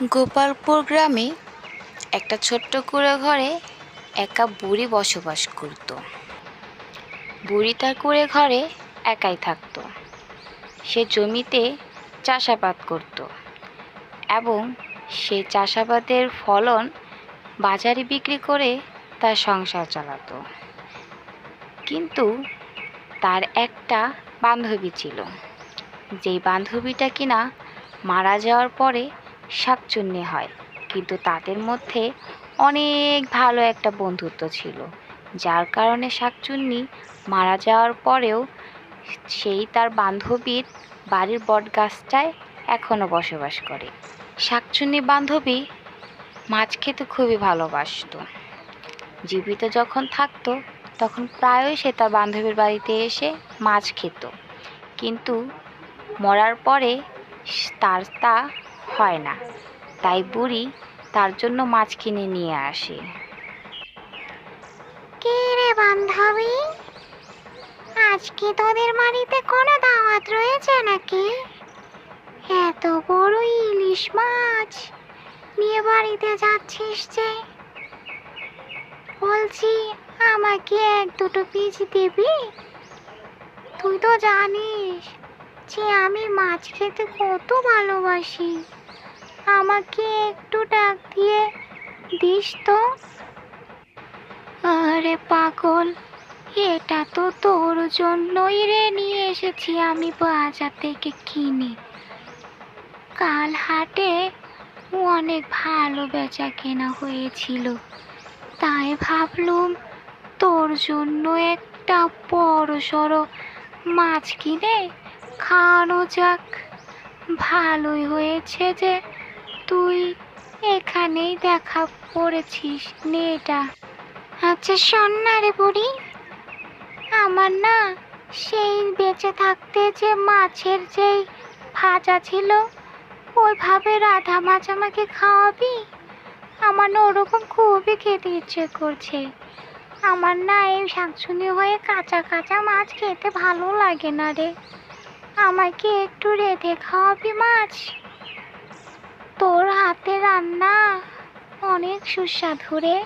গোপালপুর গ্রামে একটা ছোট্ট কুঁড়ে ঘরে একা বুড়ি বসবাস করত। বুড়ি তার কুঁড়ে ঘরে একাই থাকতো। সে জমিতে চাষাবাদ করত এবং সে চাষাবাদের ফলন বাজারে বিক্রি করে তার সংসার চালাতো। কিন্তু তার একটা বান্ধবী ছিল। যেই বান্ধবীটা কিনা মারা যাওয়ার পরে শাকচুন্নি হয়। কিন্তু তাদের মধ্যে অনেক ভালো একটা বন্ধুত্ব ছিল। যার কারণে শাকচুন্নি মারা যাওয়ার পরেও সেই তার বান্ধবীর বাড়ির বটগাছটায় এখনও বসবাস করে। শাকচুন্নি বান্ধবী মাছ খেতে খুবই ভালোবাসতো। জীবিত যখন থাকতো, তখন প্রায়ই সে তার বান্ধবীর বাড়িতে এসে মাছ খেত। কিন্তু মরার পরে তার তা হয় না। তাই বুড়ি তার জন্য মাছ কিনে নিয়ে আসে। কে রে বান্ধবী? আজকে তোদের বাড়িতে কোনো দাওয়াত রয়েছে নাকি? এত বড় ইলিশ মাছ। নিয়ে বাড়িতে যাচ্ছিস যে। বলছি, আমাকে এক দুটো পিস দিবি? তুই তো জানিস যে আমি মাছ খেতে কত ভালোবাসি। আমাকে একটু ডাক দিয়ে দিস তো। আরে পাগল, এটা তো তোর জন্যই রে নিয়ে এসেছি আমি বাজার থেকে কিনে। কাল হাটে অনেক ভালো বেচা কেনা হয়েছিল। তাই ভাবলুম তোর জন্য একটা বড় সড়ো মাছ কিনে খাওয়ানো যাক। ভালোই হয়েছে যে এখানেই দেখা পড়েছিস নে এটা আচ্ছা শোন না রে বুড়ি। আমার না সেই বেঁচে থাকতে যে মাছের যেই ভাজা ছিল, ওইভাবে রাধা মাছ আমাকে খাওয়াবি? আমার না ওরকম খুবই খেতে ইচ্ছে করছে। আমার না এই শাকসুনি হয়ে কাঁচা কাঁচা মাছ খেতে ভালো লাগে না রে। আমাকে একটু রেঁধে খাওয়াবি মাছ? রান্না অনেক সুস্বাদু রে।